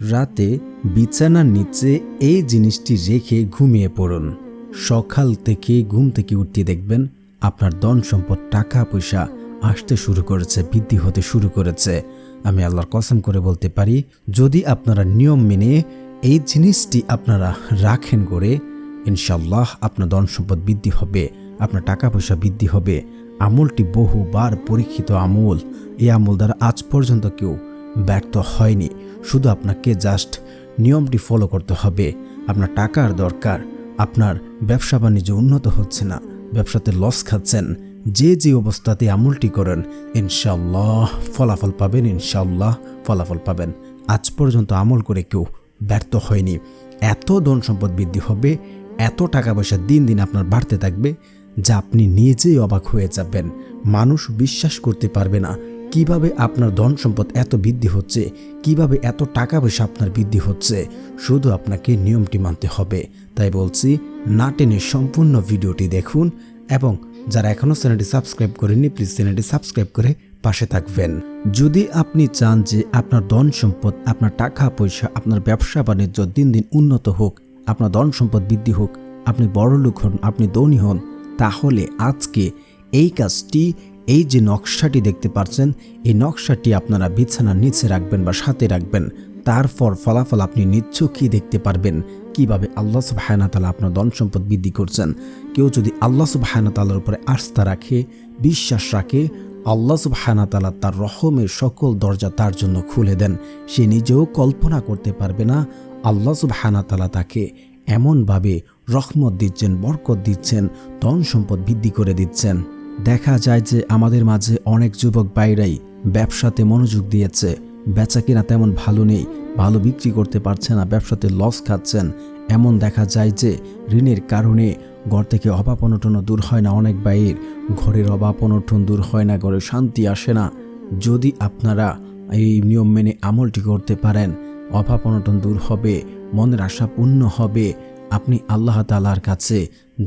রাতে বিছানার নিচে এই জিনিসটি রেখে ঘুমিয়ে পড়ুন। সকাল থেকে ঘুম থেকে উঠতে দেখবেন আপনার ধন সম্পদ, টাকা, পয়সা আসতে শুরু করেছে, বৃদ্ধি হতে শুরু করেছে। আমি আল্লাহর কসম করে বলতে পারি, যদি আপনারা নিয়ম মেনে এই জিনিসটি আপনারা রাখেন করে ইনশাল্লাহ আপনার ধন সম্পদ বৃদ্ধি হবে, আপনার টাকা পয়সা বৃদ্ধি হবে। আমলটি বহুবার পরীক্ষিত আমল। এই আমল দ্বারা আজ পর্যন্ত কেউ ব্যর্থ হয়নি। শুধু আপনাকে জাস্ট নিয়মটি ফলো করতে হবে। আপনার টাকার দরকার। আপনার ব্যবসা বাণিজ্য উন্নত হচ্ছে না। ব্যবসাতে লস খাচ্ছেন। যে যে অবস্থাতে আমলটি করেন ইনশাল্লাহ ফলাফল পাবেন ইনশাল্লাহ ফলাফল পাবেন। আজ পর্যন্ত আমল করে কেউ ব্যর্থ হয়নি। এত ধন সম্পদ বৃদ্ধি হবে, এত টাকা পয়সা দিন দিন আপনার বাড়তে থাকবে, যা আপনি নিজেই অবাক হয়ে যাবেন। মানুষ বিশ্বাস করতে পারবে না কীভাবে আপনার ধন সম্পদ এত বৃদ্ধি হচ্ছে? কীভাবে এত টাকা পয়সা আপনার বৃদ্ধি হচ্ছে? শুধু আপনাকে নিয়মটি মানতে হবে। তাই বলছি, না টেনে সম্পূর্ণ ভিডিওটি দেখুন এবং যারা এখনও চ্যানেলটি সাবস্ক্রাইব করেননি, প্লিজ চ্যানেলটি সাবস্ক্রাইব করে পাশে থাকবেন। যদি আপনি চান যে আপনার ধন সম্পদ, আপনার টাকা পয়সা, আপনার ব্যবসা বাণিজ্য দিন দিন উন্নত হোক, আপনার ধন সম্পদ বৃদ্ধি হোক, আপনি বড় লোক হন, আপনি ধনী হন, তাহলে আজকে এই কাজটি এই যে নকশাটি দেখতে পাচ্ছেন এই নকশাটি আপনারা বিছানার নিচে রাখবেন বা সাথে রাখবেন। তারপর ফলাফল আপনি নিচ্ছকই দেখতে পারবেন কীভাবে আল্লাহ সুবাহানা তালা আপনার ধন সম্পদ বৃদ্ধি করছেন। কেউ যদি আল্লাহ সুবাহানা তালার উপরে আস্থা রাখে, বিশ্বাস রাখে, আল্লাহ সুবাহানা তালা তার রহমের সকল দরজা তার জন্য খুলে দেন। সে নিজেও কল্পনা করতে পারবে না আল্লাহ সুবাহানা তালা তাকে এমনভাবে রহমত দিচ্ছেন, বরকত দিচ্ছেন, ধন সম্পদ বৃদ্ধি করে দিচ্ছেন। দেখা যায় যে আমাদের মাঝে অনেক যুবক বাইরাই ব্যবসাতে মনোযোগ দিয়েছে। বেচা কিনা তেমন ভালো নেই, ভালো বিক্রি করতে পারছে না, ব্যবসাতে লস খাচ্ছেন। এমন দেখা যায় যে ঋণের কারণে ঘর থেকে অভাব অনটনও দূর হয় না, অনেক বাইর ঘরের অভাব অনটন দূর হয় না, ঘরে শান্তি আসে না। যদি আপনারা এই নিয়ম মেনে আমলটি করতে পারেন, অভাব অনটন দূর হবে, মনের আশা পূর্ণ হবে, আপনি আল্লাহ তালার কাছে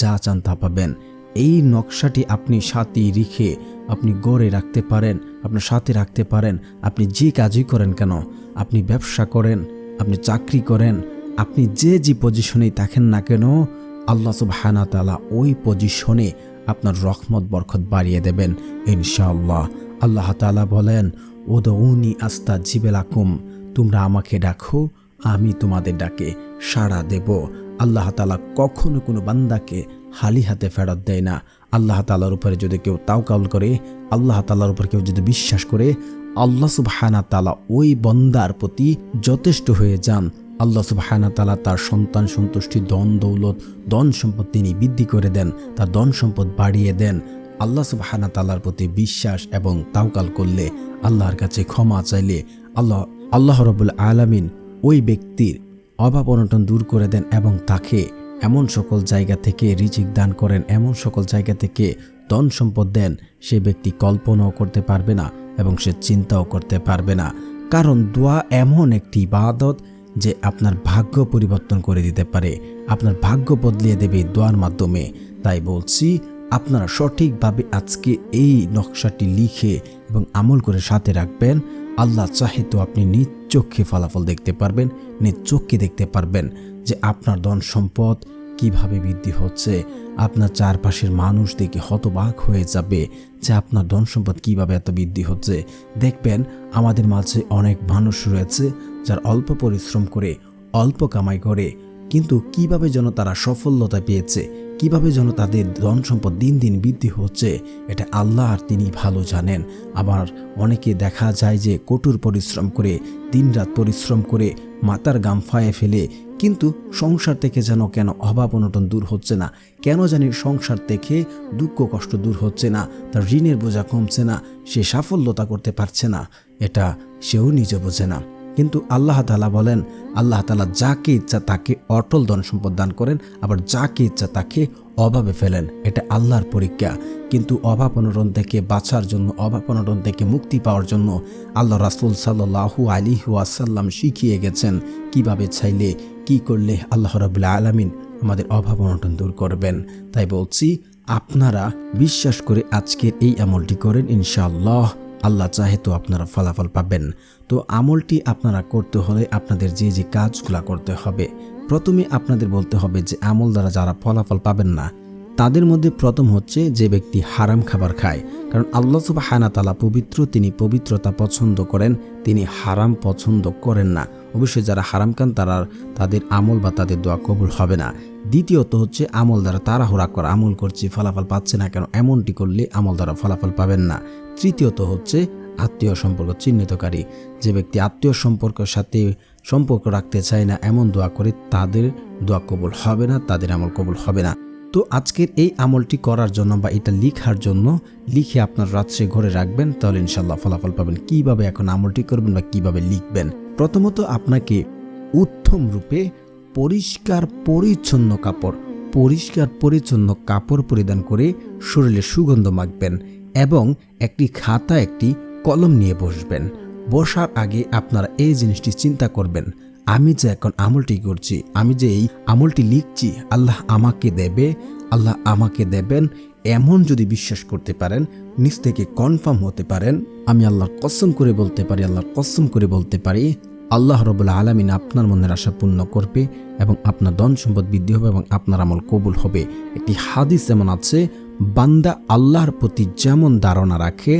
যা চান তা পাবেন। এই নকশাটি আপনি সাথে রেখে আপনি গড়ে রাখতে পারেন, আপনার সাথে রাখতে পারেন। আপনি যে কাজই করেন কেন, আপনি ব্যবসা করেন, আপনি চাকরি করেন, আপনি যে যে পজিশনেই থাকেন না কেন, আল্লাহ সুবহানা তালা ওই পজিশনে আপনার রহমত বরখত বাড়িয়ে দেবেন ইনশাআল্লাহ। আল্লাহ তালা বলেন ওদৌনি আস্তা জিবেলাকুম, তোমরা আমাকে ডাকো, আমি তোমাদের ডাকে সাড়া দেব। আল্লাহ তালা কখনো কোনো বান্দাকে হালি হাতে ফেরত দেয় না। আল্লাহ তালার উপরে যদি কেউ তাওকাল করে, আল্লাহ তালার উপর কেউ যদি বিশ্বাস করে, আল্লাহ সুবহানা তালা ওই বন্দার প্রতি যথেষ্ট হয়ে যান। আল্লাহ সুবহানা তালা তার সন্তান সন্তুষ্টি দন দৌলত দন সম্পদ তিনি বৃদ্ধি করে দেন, তার দন সম্পদ বাড়িয়ে দেন। আল্লাহ সুবহানা তালার প্রতি বিশ্বাস এবং তাওকাল করলে আল্লাহর কাছে ক্ষমা চাইলে আল্লাহ আল্লাহ রবুল আলামিন ওই ব্যক্তির অভাব অনটন দূর করে দেন এবং তাকে এমন সকল জায়গা থেকে রিজিক দান করেন, এমন সকল জায়গা থেকে ধন সম্পদ দেন, সে ব্যক্তি কল্পনাও করতে পারবে না এবং সে চিন্তাও করতে পারবে না। কারণ দোয়া এমন একটি ইবাদত যে আপনার ভাগ্য পরিবর্তন করে দিতে পারে, আপনার ভাগ্য বদলিয়ে দেবে দোয়ার মাধ্যমে। তাই বলছি, আপনারা সঠিকভাবে আজকে এই নকশাটি লিখে এবং আমল করে সাথে রাখবেন। আল্লাহ চাহে তো আপনি নিজ চোখে ফলাফল দেখতে পারবেন, নিজ চোখকে দেখতে পারবেন। যে আপনার ধন সম্পদ কীভাবে বৃদ্ধি হচ্ছে, আপনার চারপাশের মানুষ দেখে হতবাক হয়ে যাবে যে আপনার ধন সম্পদ কীভাবে এত বৃদ্ধি হচ্ছে। দেখবেন আমাদের মাঝে অনেক মানুষ রয়েছে যার অল্প পরিশ্রম করে, অল্প কামাই করে, কিন্তু কীভাবে যেন তারা সফলতা পেয়েছে, কীভাবে যেন তাদের ধন সম্পদ দিন দিন বৃদ্ধি হচ্ছে, এটা আল্লাহ আর তিনি ভালো জানেন। আবার অনেকে দেখা যায় যে কঠোর পরিশ্রম করে, দিনরাত পরিশ্রম করে মাতার গাম ফায়ে ফেলে কিন্তু সংসার থেকে যেন কেন অভাব অনটন দূর হচ্ছে না? কেন জানি সংসার থেকে দুঃখ কষ্ট দূর হচ্ছে না? তার ঋণের বোঝা কমছে না, সে সাফল্যতা করতে পারছে না, এটা সেও নিজে বোঝে না। কিন্তু আল্লাহ তালা বলেন, আল্লাহ তালা যাকে ইচ্ছা তাকে অটল ধন সম্পদ দান করেন, আবার যাকে ইচ্ছা তাকে অভাবে ফেলেন, এটা আল্লাহর পরীক্ষা। কিন্তু অভাব অনটন থেকে বাঁচার জন্য, অভাব অনটন থেকে মুক্তি পাওয়ার জন্য আল্লাহ রাসুল সাল্লাহু আলী ওয়াসাল্লাম শিখিয়ে গেছেন, কীভাবে চাইলে কি করলে আল্লাহ রবুল্লা আলমিন আমাদের অভাব অনটন দূর করবেন? তাই বলছি, আপনারা বিশ্বাস করে আজকের এই আমলটি করেন, ইনশাআল্লাহ। আল্লাহ চাহে তো আপনারা ফলাফল পাবেন। তো আমলটি আপনারা করতে হলে আপনাদের যে যে কাজগুলা করতে হবে, প্রথমে আপনাদের বলতে হবে যে আমল দ্বারা যারা ফলাফল পাবেন না তাদের মধ্যে প্রথম হচ্ছে যে ব্যক্তি হারাম খাবার খায়। কারণ আল্লাহ সুবাহ তালা পবিত্র, তিনি পবিত্রতা পছন্দ করেন, তিনি হারাম পছন্দ করেন না। অবশ্যই যারা হারাম খান, তারা তাদের আমল বা তাদের দোয়া কবুল হবে না। দ্বিতীয়ত হচ্ছে আমল দ্বারা তাড়াহুড়া করা, আমল করছি, ফলাফল পাচ্ছে না কেন, এমনটি করলে আমল দ্বারা ফলাফল পাবেন না। তৃতীয়ত হচ্ছে আত্মীয় সম্পর্ক চিহ্নিতকারী। যে ব্যক্তি আত্মীয় সম্পর্কের সাথে সম্পর্ক রাখতে চায় না, এমন দোয়া করে তাদের দোয়া কবুল হবে না, তাদের আমল কবুল হবে না। তো আজকের এই আমলটি করার জন্য বা এটা লিখার জন্য লিখে আপনার রাত্রে ঘরে রাখবেন, তাহলে ইনশাল্লাহ ফলাফল পাবেন। কীভাবে এখন আমলটি করবেন বা কীভাবে লিখবেন? প্রথমত আপনাকে উত্তম রূপে পরিষ্কার পরিচ্ছন্ন কাপড়, পরিষ্কার পরিচ্ছন্ন কাপড় পরিধান করে শরীরে সুগন্ধ মাখবেন এবং একটি খাতা একটি কলম নিয়ে বসবেন। বসার আগে আপনারা এই জিনিসটি চিন্তা করবেন আমি যে এখন আমলটি করছি, আমি যে এই আমলটি লিখছি, আল্লাহ আমাকে দেবে, আল্লাহ আমাকে দেবেন, এমন যদি বিশ্বাস করতে পারেন, নিজ থেকে কনফার্ম হতে পারেন, আমি আল্লাহর কসম করে বলতে পারি, আল্লাহর কসম করে বলতে পারি, আল্লাহ রবুল্লা আলমিন আপনার মনের আশা পূর্ণ করবে এবং আপনার ধন সম্পদ বৃদ্ধি হবে এবং আপনার আমল কবুল হবে। একটি হাদিস যেমন আছে, বান্দা আল্লাহর প্রতি যেমন ধারণা রাখে,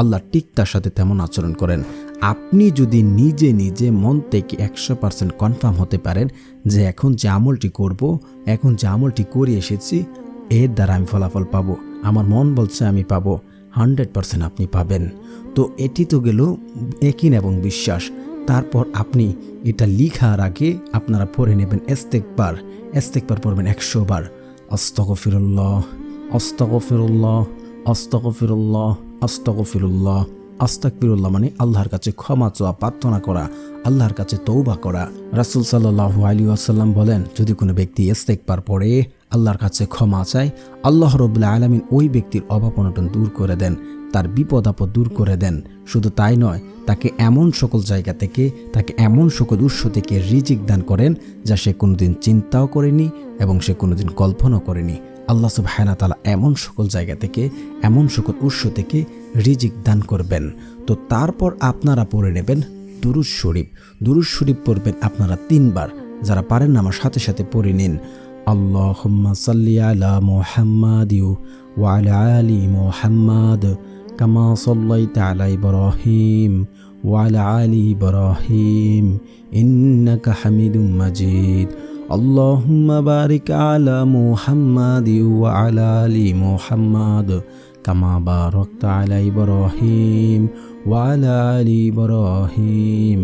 আল্লাহ ঠিক তার সাথে তেমন আচরণ করেন। আপনি যদি নিজে নিজে মন থেকে একশো পার্সেন্ট কনফার্ম হতে পারেন যে এখন যে আমলটি করব, এখন যে আমলটি করে এসেছি, এর দ্বারা আমি ফলাফল পাবো। আমার মন বলছে আমি পাবো। হান্ড্রেড পার্সেন্ট আপনি পাবেন। তো এটি তো গেল একিন এবং বিশ্বাস। তারপর আপনি এটা লিখার আগে আপনারা পড়ে নেবেন এস্তেকবার এস্তেকবার পড়বেন একশো বার। অস্তগফিরুল্লাহ অস্তগফিরুল্লাহ অস্তগফিরুল্লাহ অস্তগফিরুল্লাহ আস্তাকফিরুল্লাহ মানে আল্লাহর কাছে ক্ষমা চাওয়া, প্রার্থনা করা, আল্লাহর কাছে তৌবা করা। রাসুল সাল্লাহ আলী আসাল্লাম বলেন, যদি কোনো ব্যক্তি ইস্তেকবার পড়ে, আল্লাহর কাছে ক্ষমা চায়, আল্লাহ রবুল্লা আলমিন ওই ব্যক্তির অভাব অনটন দূর করে দেন, তার বিপদ আপদ দূর করে দেন। শুধু তাই নয়, তাকে এমন সকল জায়গা থেকে, তাকে এমন সকল উৎস থেকে রিজিক দান করেন, যা সে কোনোদিন চিন্তাও করেনি এবং সে কোনোদিন কল্পনাও করেনি। আল্লাহ সুবহানা তালা এমন সকল জায়গা থেকে, এমন সকল উৎস থেকে রিজিক দান করবেন। তো তারপর আপনারা পড়ে নেবেন দুরুজ শরীফ। দুরুজ শরীফ পড়বেন আপনারা তিনবার। যারা পারেন আমার সাথে সাথে পড়ে নিন। আল্লাহ সাল্লি আলা মোহাম্মদ ইউ ওয়ালা আলী মোহাম্মদ কামা সাল্লাইতা আলা ইব্রাহিম ওয়ালা আলী ইব্রাহিম ইন্নাকা হামিদুম মাজিদ। اللهم بارك على محمد وعلى ال محمد كما باركت على ابراهيم وعلى ال ابراهيم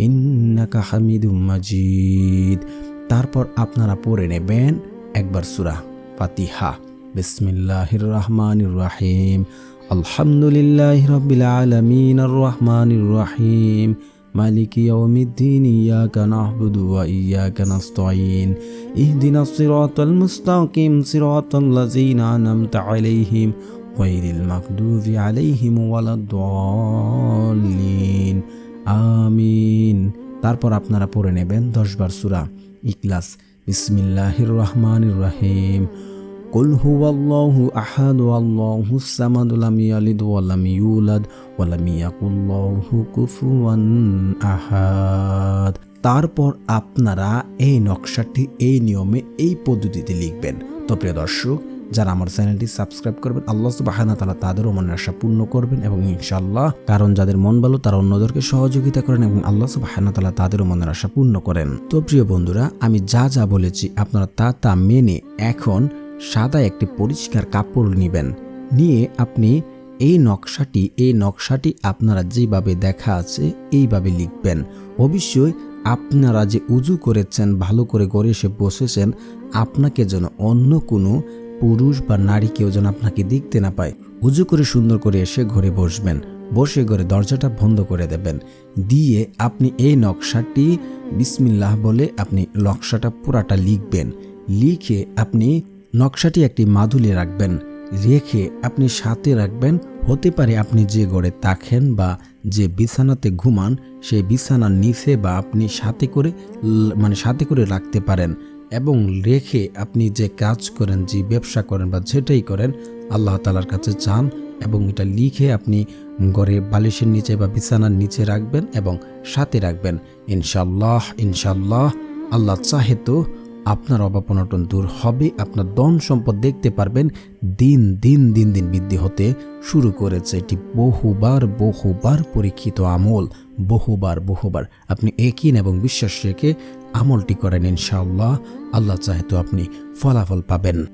انك حميد مجيد তারপর আপনারা পড়ে নেবেন একবার সূরা ফাতিহা বিসমিল্লাহির রহমানির রহিম আলহামদুলিল্লাহি রাব্বিল আলামিন আর রহমানির রহিম مالك يوم الدين إياك نعبد وإياك نستعين اهدنا الصراط المستقيم صراط الذين أنعمت عليهم غير المغضوب عليهم ولا الضالين আমিন তারপর আপনারা পড়ে নেবেন দশবার সুরা ইকলাস বিসমিল্লাহির রহমানির রহিম কুল হুয়াল্লাহু আহাদ আল্লাহু সামাদ লাম ইয়ালিদ ওয়া লাম ইউলাদ ওয়া লাম ইয়াকুল্লাহু কুফুয়ান আহাদ তারপর আপনারা এই নকশাটি, এই নিয়মে, এই পদ্ধতিতে লিখবেন। তো প্রিয় দর্শক, যারা আমার চ্যানেলটি সাবস্ক্রাইব করবেন, আল্লাহ সুবাহানা তালা তাদেরও মনের আশা পূর্ণ করবেন এবং ইনশাল্লাহ কারণ যাদের মন ভালো, তারা অন্যদেরকে সহযোগিতা করেন এবং আল্লাহ সুবাহানা তালা তাদেরও মনের আশা পূর্ণ করেন। তো প্রিয় বন্ধুরা, আমি যা যা বলেছি আপনারা তা তা মেনে এখন সাদা একটি পরিষ্কার কাপড় নেবেন। নিয়ে আপনি এই নকশাটি এই নকশাটি আপনারা যেভাবে দেখা আছে এইভাবে লিখবেন। অবশ্যই আপনারা যে উজু করেছেন, ভালো করে গড়ে এসে বসেছেন, আপনাকে যেন অন্য কোনো পুরুষ বা নারী কেউ যেন আপনাকে দেখতে না পায়। উজু করে সুন্দর করে এসে ঘরে বসবেন। বসে ঘরে দরজাটা বন্ধ করে দেবেন। দিয়ে আপনি এই নকশাটি, বিসমিল্লাহ বলে আপনি নকশাটা পুরাটা লিখবেন। লিখে আপনি নকশাটি একটি মাদুলে রাখবেন। রেখে আপনি সাথে রাখবেন। হতে পারে আপনি যে গড়ে তাকেন বা যে বিছানাতে ঘুমান, সেই বিছানার নিচে বা আপনি সাথে করে মানে সাথে করে রাখতে পারেন এবং রেখে আপনি যে কাজ করেন, যে ব্যবসা করেন বা যেটাই করেন, আল্লাহ তালার কাছে চান এবং এটা লিখে আপনি ঘরে বালিশের নিচে বা বিছানার নিচে রাখবেন এবং সাথে রাখবেন। ইনশাল্লাহ ইনশাল্লাহ আল্লাহ চাহে তো আপনার অভাব অনটন দূর হবে, আপনার দন সম্পদ দেখতে পারবেন, দিন দিন দিন দিন বৃদ্ধি হতে শুরু করেছে এটি বহুবার বহুবার পরীক্ষিত আমল, বহুবার বহুবার। আপনি একিন এবং বিশ্বাস রেখে আমলটি করেন ইনশাআল্লাহ। আল্লাহ চাহে তো আপনি ফলাফল পাবেন।